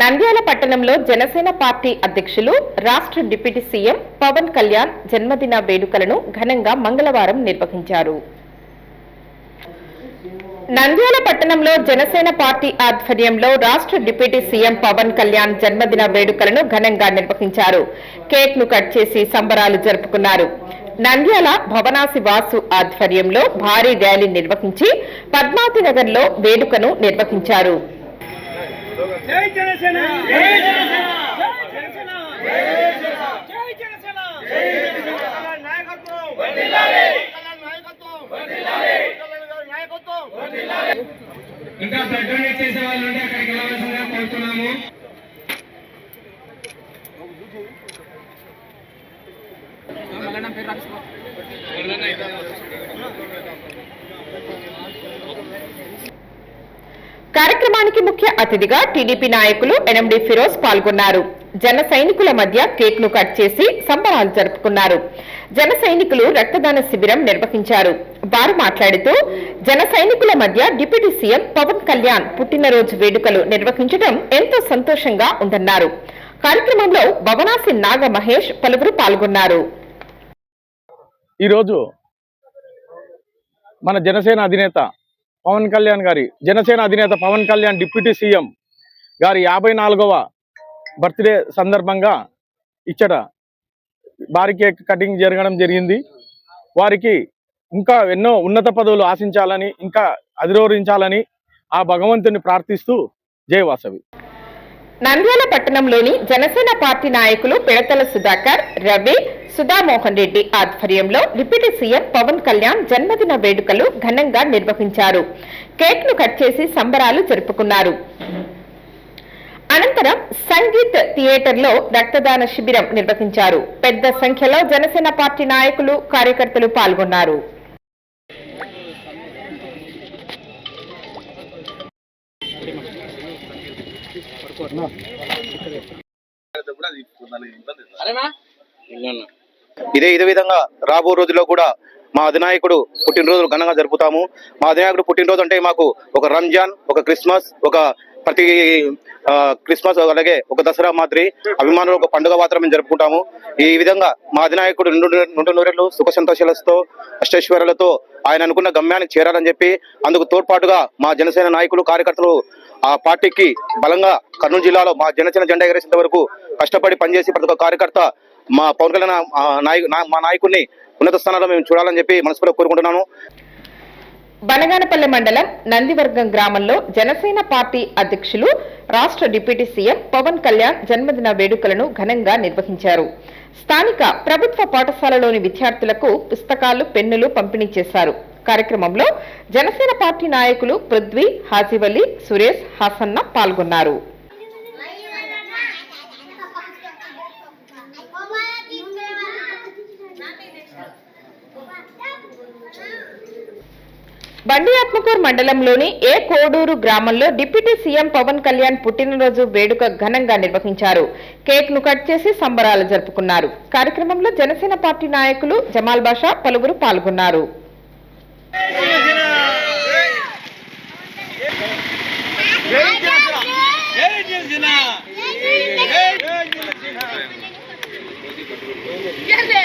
నంద్యాల పట్టణంలో జనసేన పార్టీ అధ్యక్షులు రాష్ట్ర డిప్యూటీ సీఎం పవన్ కళ్యాణ్ జన్మదిన వేడుకలను ఘనంగా మంగళవారం నిర్వహించారు. నంద్యాల పట్టణంలో జనసేన పార్టీ ఆధ్వర్యంలో రాష్ట్ర డిప్యూటీ సీఎం పవన్ కళ్యాణ్ జన్మదిన వేడుకలను ఘనంగా నిర్వహించారు. కేక్ను కట్ చేసి సంబరాలు జరుపుకున్నారు. నంద్యాల భవనాసి వాసు ఆధ్వర్యంలో భారీ ర్యాలీ నిర్వహించి పద్మావతి నగర్లో వేడుకను నిర్వహించారు. జై జనసేన! జై జనసేన! జై జనసేన! జై జనసేన! జై జనసేన! నాయకత్వం! వర్ధిల్లాలి నాయకత్వం! వర్ధిల్లాలి నాయకత్వం! వర్ధిల్లాలి ఇంకా డొనేట్ చేసే వాళ్ళు ఉంటే అక్కడికి వెళ్ళవలసిందిగా కోరుతున్నాము. కార్యక్రమానికి ముఖ్య అతిథిగా టీడీపీ నాయకులు ఎన్ఎండి ఫిరోజ్ పాల్గొన్నారు. జన సైనికుల మధ్య కేక్ను కట్ చేసి సంబరాలు జరుపుకున్నారు. జన సైనికులు రక్తదాన శిబిరం నిర్వహించారు. వారు మాట్లాడుతూ జన సైనికుల మధ్య డిప్యూటీ సీఎం పవన్ కళ్యాణ్ పుట్టినరోజు వేడుకలు నిర్వహించడం ఎంతో సంతోషంగా ఉందన్నారు. కార్యక్రమంలో భవనాసి నాగ మహేష్ పలువురు పాల్గొన్నారు. ఈరోజు మన జనసేన అధినేత పవన్ కళ్యాణ్ గారి జనసేన అధినేత పవన్ కళ్యాణ్ డిప్యూటీ సీఎం గారి యాభై నాలుగవ బర్త్డే సందర్భంగా ఇచ్చట భారీ కేక్ కటింగ్ జరగడం జరిగింది. వారికి ఇంకా ఎన్నో ఉన్నత పదవులు ఆశించాలని ఇంకా అధిరోహించాలని ఆ భగవంతుని ప్రార్థిస్తూ జయవాసవి నంద్యాల పట్టణంలోని జనసేన పార్టీ నాయకులు పిడతల సుధాకర్ రవి సుధామోహన్ రెడ్డి ఆధ్వర్యంలో డిప్యూటీ సీఎం పవన్ కళ్యాణ్ జన్మదిన వేడుకలు ఘనంగా నిర్వహించారు. కేక్ను కట్ చేసి సంబరాలు జరుపుకున్నారు. అనంతరం సంగీత్ థియేటర్లో రక్తదాన శిబిరం నిర్వహించారు. పెద్ద సంఖ్యలో జనసేన పార్టీ నాయకులు కార్యకర్తలు పాల్గొన్నారు. ఇదే ఇదే విధంగా రాబో రోజుల్లో కూడా మా అధినాయకుడు పుట్టినరోజులు ఘనంగా జరుపుతాము. మా అధినాయకుడు పుట్టినరోజు అంటే మాకు ఒక రంజాన్ ఒక క్రిస్మస్ ఒక ప్రతి క్రిస్మస్ అలాగే ఒక దసరా మాదిరి అభిమానులు ఒక పండుగ మాత్రం మేము జరుపుకుంటాము. ఈ విధంగా మా అధినాయకుడు నుండి నూరెళ్ళు సుఖ సంతోషాలతో అష్టైశ్వర్యాలతో ఆయన అనుకున్న గమ్యానికి చేరాలని చెప్పి అందుకు తోడ్పాటుగా మా జనసేన నాయకులు కార్యకర్తలు ఆ పార్టీకి బలంగా కర్నూలు జిల్లాలో మా జనసేన జెండా ఎగరేసేంత వరకు కష్టపడి పనిచేసి ప్రతి ఒక్క కార్యకర్త మా పవన్ కళ్యాణ్ మా నాయకుడిని ఉన్నత స్థానాల్లో మేము చూడాలని చెప్పి మనస్ఫూర్తిగా కోరుకుంటున్నాను. బనగానపల్లె మండలం నందివర్గం గ్రామంలో జనసేన పార్టీ అధ్యక్షులు రాష్ట్ర డిప్యూటీ సీఎం పవన్ కళ్యాణ్ జన్మదిన వేడుకలను ఘనంగా నిర్వహించారు. స్థానిక ప్రభుత్వ పాఠశాలలోని విద్యార్థులకు పుస్తకాలు పెన్నులు పంపిణీ చేశారు. కార్యక్రమంలో జనసేన పార్టీ నాయకులు పృథ్వీ హాజీవలి సురేష్ హాసన్న పాల్గొన్నారు. బండి ఆత్మకూర్ మండలంలోని ఏ కోడూరు గ్రామంలో డిప్యూటీ సీఎం పవన్ కళ్యాణ్ పుట్టినరోజు వేడుక ఘనంగా నిర్వహించారు కేక్ను కట్ చేసి సంబరాలు జరుపుకున్నారు కార్యక్రమంలో జనసేన పార్టీ నాయకులు జమాల్ బాషా పలువురు పాల్గొన్నారు జై